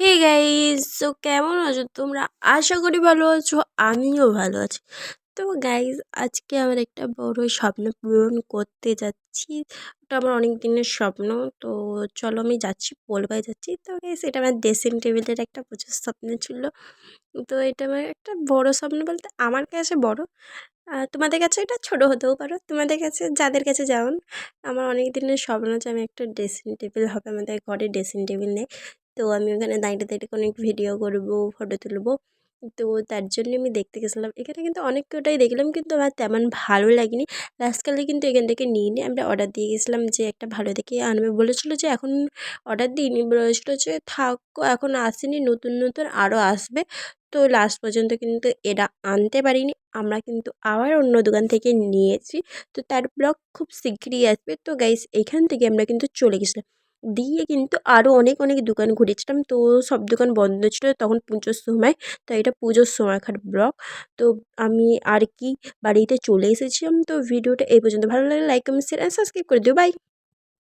হে তো কেমন আছো? তোমরা আশা করি ভালো আছো, আমিও ভালো আছি। তো গাইস, আজকে আমার একটা বড় স্বপ্ন পূরণ করতে যাচ্ছি। ওটা আমার অনেক দিনের স্বপ্ন, তো চলো আমি যাচ্ছি বলবাই যাচ্ছি। তো গাইস, এটা আমার ড্রেসিং টেবিলের একটা প্রচুর স্বপ্ন ছিল। তো এটা আমার একটা বড় স্বপ্ন বলতে আমার কাছে বড়। তোমাদের কাছে এটা ছোট হতেও পারো। তোমাদের কাছে, যাদের কাছে যেমন আমার অনেক দিনের স্বপ্ন আছে আমি একটা ড্রেসিং টেবিল হবে, আমাদের ঘরে ড্রেসিং টেবিল নেই। তো আমি ওখানে দাঁড়িয়ে দাঁড়িয়ে অনেক ভিডিও করব ফটো তুলব। তো তার জন্য আমি দেখতে গেছিলাম। এখানে কিন্তু অনেক কটাই দেখলাম কিন্তু আমার তেমন ভালো লাগেনি। লাস্টকালে কিন্তু এখান থেকে নিয়ে নিই আমরা অর্ডার দিয়ে গেছিলাম যে একটা ভালো দেখে আনবে বলেছিলো যে এখন অর্ডার দিইনি। বলেছিলো যে থাকো, এখন আসেনি, নতুন নতুন আরও আসবে। তো লাস্ট পর্যন্ত কিন্তু এটা আনতে পারিনি। আমরা কিন্তু আবার অন্য দোকান থেকে নিয়েছি। তো তার ব্লগ খুব শীঘ্রই আসবে। তো গাইস এখান থেকে আমরা কিন্তু চলে গেছিলাম। দিয়ে কিন্তু আরও অনেক অনেক দোকান ঘুরেছিলাম। তো সব দোকান বন্ধ ছিল তখন পুজোর সময়। তো এটা পুজোর সময়কার ব্লগ। তো আমি আর কি বাড়িতে চলে এসেছিলাম। তো ভিডিওটা এই পর্যন্ত। ভালো লাগে like comment share and subscribe করে দিও। বাই